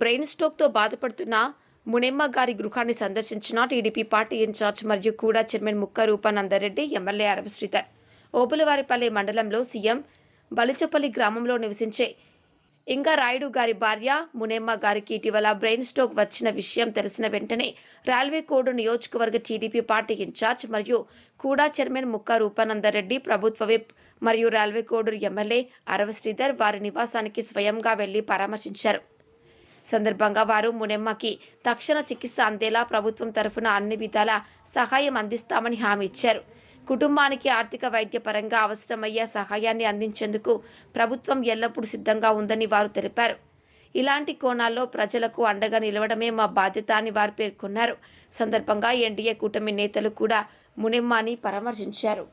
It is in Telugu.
బ్రెయిన్ స్ట్రోక్తో బాధపడుతున్న మునెమ్మ గారి గృహాన్ని సందర్శించిన టీడీపీ పార్టీ ఇన్ఛార్జ్ మరియు కూడా చైర్మన్ ముక్క రూపానందరెడ్డి ఎమ్మెల్యే అరవ శ్రీధర్. ఓపులవారిపల్లి మండలంలో సీఎం బలిచపల్లి గ్రామంలో నివసించే ఇంకా రాయుడు గారి భార్య మునేమ్మ గారికి ఇటీవల బ్రెయిన్ స్ట్రోక్ వచ్చిన విషయం తెలిసిన వెంటనే రైల్వే కోడ్ నియోజకవర్గ టీడీపీ పార్టీ ఇన్ఛార్జ్ మరియు కూడా చైర్మన్ ముక్క రూపానందరెడ్డి ప్రభుత్వ విప్ మరియు రైల్వే కోడూరు ఎమ్మెల్యే అరవ శ్రీధర్ వారి నివాసానికి స్వయంగా వెళ్ళి పరామర్శించారు. సందర్భంగా వారు మునెమ్మకి తక్షణ చికిత్స అందేలా ప్రభుత్వం తరఫున అన్ని విధాల సహాయం అందిస్తామని హామీ ఇచ్చారు. కుటుంబానికి ఆర్థిక వైద్య పరంగా అవసరమయ్యే సహాయాన్ని అందించేందుకు ప్రభుత్వం ఎల్లప్పుడూ సిద్ధంగా ఉందని వారు తెలిపారు. ఇలాంటి కోణాల్లో ప్రజలకు అండగా నిలవడమే మా బాధ్యత అని వారు పేర్కొన్నారు. సందర్భంగా ఎన్డీఏ కూటమి నేతలు కూడా మునెమ్మాని పరామర్శించారు.